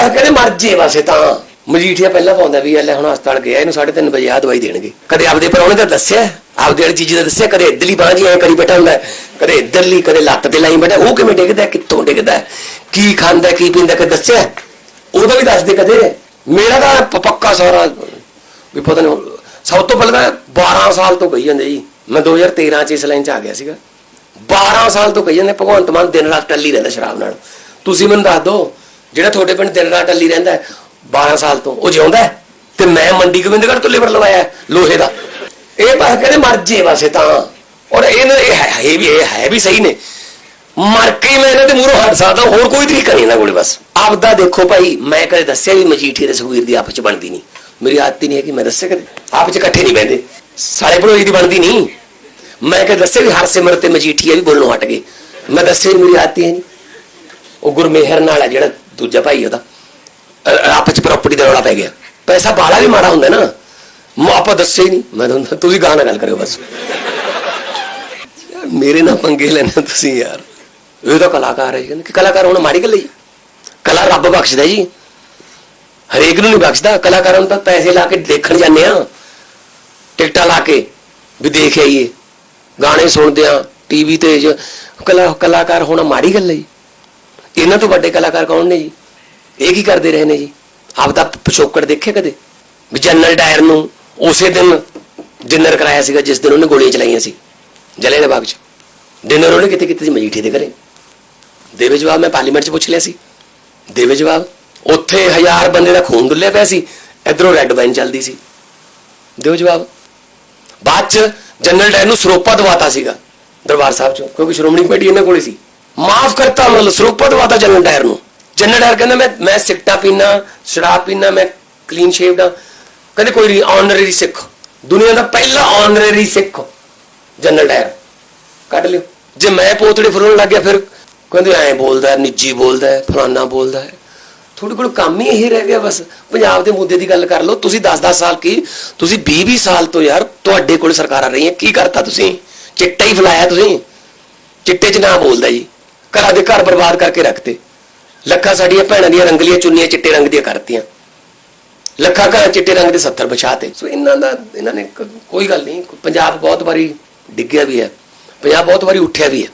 ਬਸ ਕਹਿੰਦੇ ਮਰ ਜੇ ਵਸੇ ਤਾਂ। ਮਜੀਠੀਆ ਪਹਿਲਾਂ ਪਾਉਂਦਾ ਵੀ ਲੈ ਹੁਣ ਹਸਪਤਾਲ ਗਿਆ, ਇਹਨੂੰ 3:30 ਵਜੇ ਆ ਦਵਾਈ ਦੇਣਗੇ। ਕਦੇ ਆਪਦੇ ਪਰੌਣੇ ਦਾ ਦੱਸਿਆ, ਆਪਦੇ ਵਾਲੀ ਚੀਜ਼ ਦਾ ਦੱਸਿਆ, ਕਦੇ ਇਧਰਲੀ ਬਾਂਹ ਜੀ ਐ ਕਰੀ ਬੈਠਾ ਹੁੰਦਾ, ਕਦੇ ਇਧਰਲੀ, ਕਦੇ ਲੱਤ ਤੇ ਲਾਈ ਬੈਠਾ, ਉਹ ਕਿਵੇਂ ਡਿੱਗਦਾ, ਕਿੱਥੋਂ ਡਿੱਗਦਾ, ਕੀ ਖਾਂਦਾ, ਕੀ ਪੀਂਦਾ, ਕਦੇ ਦੱਸਿਆ? ਉਹਦਾ ਵੀ ਦੱਸਦੇ ਕਦੇ। ਮੇਰਾ ਤਾਂ ਪੱਕਾ ਸਾਰਾ, ਵੀ ਪਤਾ ਨਹੀਂ, ਸਭ ਤੋਂ ਪਹਿਲਾਂ ਤਾਂ 12 ਸਾਲ ਤੋਂ ਕਹੀ ਜਾਂਦੇ ਜੀ। ਮੈਂ 2013 ਚ ਇਸ ਲਾਈਨ ਚ ਆ ਗਿਆ ਸੀਗਾ। 12 ਸਾਲ ਤੋਂ ਕਹੀ ਜਾਂਦੇ, ਭਗਵੰਤ ਮਾਨ ਦਿਨ ਰਾਤ ਟੱਲੀ ਰਹਿੰਦਾ ਸ਼ਰਾਬ ਨਾਲ। ਤੁਸੀਂ ਮੈਨੂੰ ਦੱਸ ਦਿਓ ਜਿਹੜਾ ਤੁਹਾਡੇ ਪਿੰਡ ਦਿਨ ਰਾਤ ਟੱਲੀ ਰਹਿੰਦਾ ਹੈ, 12 ਸਾਲ ਤੋਂ ਉਹ ਜਿਉਂਦਾ ਹੈ? ਤੇ ਮੈਂ ਮੰਡੀ ਗੋਬਿੰਦਗੜ੍ਹ ਤੋਂ ਲੇਬਰ ਲਵਾਇਆ ਲੋਹੇ ਦਾ। ਇਹ ਬਸ ਕਹਿੰਦੇ ਮਰ ਜੇ ਵਸੇ ਤਾਂ। ਔਰ ਇਹਨਾਂ ਇਹ ਹੈ ਵੀ ਇਹ ਹੈ ਵੀ ਸਹੀ ਨੇ। ਮਰ ਕੇ ਮੈਂ ਇਹਨਾਂ ਦੇ ਮੂਹਰੋਂ ਹਟ ਸਕਦਾ ਹੋਰ ਕੋਈ ਤਰੀਕਾ ਨਹੀਂ ਇਹਨਾਂ ਕੋਲੇ ਬਸ। ਆਪਦਾ ਦੇਖੋ ਭਾਈ ਮੈਂ ਕਦੇ ਦੱਸਿਆ ਵੀ ਮਜੀਠੀ ਤੇ ਦੀ ਆਪਸ ਚ ਬਣਦੀ ਨਹੀਂ। ਮੇਰੀ ਆਦਤ ਹੀ ਨਹੀਂ ਹੈ ਕਿ ਮੈਂ ਦੱਸਿਆ ਕਦੇ। ਆਪਸ ਚ ਇਕੱਠੇ ਨਹੀਂ ਬਹਿੰਦੇ। ਸਾਰੇ ਭੜੋਈ ਦੀ ਬਣਦੀ ਨਹੀਂ। ਮੈਂ ਕਦੇ ਦੱਸਿਆ ਵੀ ਹਰਸਿਮਰਤ ਤੇ ਮਜੀਠੀਆ ਵੀ ਬੋਲਣੋਂ ਹਟ ਗਏ। ਮੈਂ ਦੱਸਿਆ ਹੀ ਮੇਰੀ ਆਦਤ ਹੈ ਨਹੀਂ। ਉਹ ਗੁਰਮੇਹਰ ਨਾਲ ਹੈ ਜਿਹੜਾ ਦੂਜਾ ਭਾਈ ਉਹਦਾ। ਅ- ਆਪਸ ਚ ਪ੍ਰਾਪਰਟੀ ਦਾ ਰੌਲਾ ਪੈ ਗਿਆ। ਪੈਸਾ ਬਾਲਾ ਵੀ ਮਾੜਾ ਹੁੰਦਾ ਨਾ। ਮੈਂ, ਆਪਾਂ ਦੱਸਿਆ ਹੀ ਨਹੀਂ ਮੈਂ ਤੁਹਾਨੂੰ ਤੁਸੀਂ ਗਾਣਾ ਗੱਲ ਕਰਿਓ ਬਸ। ਯਾਰ, ਮੇਰੇ ਨਾਲ ਪੰਗੇ ਲੈਣਾ ਤੁਸੀਂ ਯਾਰ। ਇਹ ਤਾਂ ਕਲਾਕਾਰ ਹੈ ਜੀ। ਕਿ ਕਲਾਕਾਰ ਹੁਣ ਮਾੜੀ ਗੱਲ ਹੈ ਜੀ। ਕਲਾ ਰੱਬ ਬਖਸ਼ਦਾ ਜੀ। ਹਰੇਕ ਨੂੰ ਨਹੀਂ ਬਖਸ਼ਦਾ। ਕਲਾਕਾਰਾਂ ਨੂੰ ਤਾਂ ਪੈਸੇ ਲਾ ਕੇ ਦੇਖਣ ਜਾਂਦੇ ਆ। ਟਿਕਟਾਂ ਲਾ ਕੇ ਵੀ ਦੇਖ ਆਈਏ। ਗਾਣੇ ਸੁਣਦੇ ਆ। ਟੀਵੀ ਤੇ ਕਲਾ ਕਲਾਕਾਰ ਹੋਣਾ ਮਾੜੀ ਗੱਲ ਹੈ ਜੀ। ਇਹਨਾਂ ਤੋਂ ਵੱਡੇ ਕਲਾਕਾਰ ਕੌਣ ਨੇ ਜੀ? ਇਹ ਕੀ ਕਰਦੇ ਰਹੇ ਨੇ ਜੀ? ਆਪ ਦਾ ਪਿਛੋਕੜ ਦੇਖੇ ਕਦੇ? ਵੀ ਜਨਰਲ ਡਾਇਰ ਨੂੰ ਉਸੇ ਦਿਨ ਡਿਨਰ ਕਰਾਇਆ ਸੀਗਾ, ਜਿਸ ਦਿਨ ਉਹਨੇ ਗੋਲੀਆਂ ਚਲਾਈਆਂ ਸੀ ਜਲਿਆਂ ਦੇ ਬਾਗ 'ਚ। ਡਿਨਰ ਉਹਨੇ ਕਿਤੇ ਕਿਤੇ ਸੀ? ਮਜੀਠੇ ਦੇ ਘਰੇ। ਦੇਵੇ ਜਵਾਬ, ਮੈਂ ਪਾਰਲੀਮੈਂਟ 'ਚ ਪੁੱਛ ਲਿਆ ਸੀ। ਦੇਵੇ ਜਵਾਬ, ਉੱਥੇ ਹਜ਼ਾਰ ਬੰਦੇ ਦਾ ਖੂਨ ਡੁੱਲਿਆ ਪਿਆ ਸੀ, ਇਧਰੋਂ ਰੈੱਡ ਵਾਈਨ ਚੱਲਦੀ ਸੀ। ਦਿਓ ਜਵਾਬ। ਬਾਅਦ 'ਚ ਜਨਰਲ ਡਾਇਰ ਨੂੰ ਸਰੋਪਾ ਦਵਾਤਾ ਸੀਗਾ, ਦਰਬਾਰ ਸਾਹਿਬ 'ਚੋਂ, ਕਿਉਂਕਿ ਸ਼੍ਰੋਮਣੀ ਕਮੇਟੀ ਇਹਨਾਂ ਕੋਲੇ ਸੀ। ਮਾਫ ਕਰਤਾ ਮਤਲਬ ਸਰੋਪਾ ਦਵਾਤਾ ਜਨਰਲ ਡਾਇਰ ਨੂੰ। ਜਨਰਲ ਡਾਇਰ ਕਹਿੰਦਾ ਮੈਂ ਮੈਂ ਸਿਗਟਾ ਪੀਣਾ ਸ਼ਰਾਬ ਪੀਣਾ ਮੈਂ ਕਲੀਨ ਸ਼ੇਵਡ ਆ ਕਹਿੰਦੇ ਕੋਈ ਨਹੀਂ ਸਿੱਖ। ਦੁਨੀਆ ਦਾ ਪਹਿਲਾ ਆਨਰਰੀ ਸਿੱਖ। General Dyer. ਕੱਢ ਲਿਓ। ਜੇ ਮੈਂ ਪੋਤੜੇ ਫਰੋਣ ਲੱਗ ਗਿਆ ਫਿਰ ਕਹਿੰਦੇ ਐਂ ਬੋਲਦਾ ਨਿੱਜੀ ਬੋਲਦਾ ਫਲਾਨਾ ਬੋਲਦਾ ਹੈ। ਤੁਹਾਡੇ ਕੋਲ ਕੰਮ ਹੀ ਇਹ ਰਹਿ ਗਿਆ ਬਸ। ਪੰਜਾਬ ਦੇ ਮੁੱਦੇ ਦੀ ਗੱਲ ਕਰ ਲਓ। ਤੁਸੀਂ 10-10 ਸਾਲ ਕੀ? ਤੁਸੀਂ 20-20 ਸਾਲ ਤੋਂ ਯਾਰ ਤੁਹਾਡੇ ਕੋਲ ਸਰਕਾਰਾਂ ਰਹੀਆਂ। ਕੀ ਕਰਤਾ ਤੁਸੀਂ? ਚਿੱਟਾ ਹੀ ਫਲਾਇਆ ਤੁਸੀਂ। ਚਿੱਟੇ 'ਚ ਨਾ ਬੋਲਦਾ ਜੀ। ਘਰਾਂ ਦੇ ਘਰ ਬਰਬਾਦ ਕਰਕੇ ਰੱਖਤੇ। ਲੱਖਾਂ ਸਾਡੀਆਂ ਭੈਣਾਂ ਦੀਆਂ ਰੰਗਲੀਆਂ ਚੁੰਨੀਆਂ ਚਿੱਟੇ ਰੰਗ ਦੀਆਂ ਕਰਤੀਆਂ। ਲੱਖਾਂ ਘਰਾਂ ਚਿੱਟੇ ਰੰਗ ਦੇ 70 ਵਿਛਾਤੇ ਸੋ ਇਹਨਾਂ ਦਾ, ਇਹਨਾਂ ਨੇ ਕੋਈ ਗੱਲ ਨਹੀਂ ਪੰਜਾਬ ਬਹੁਤ ਵਾਰੀ ਡਿੱਗਿਆ ਵੀ ਹੈ, ਪੰਜਾਬ ਬਹੁਤ ਵਾਰੀ ਉੱਠਿਆ ਵੀ ਹੈ।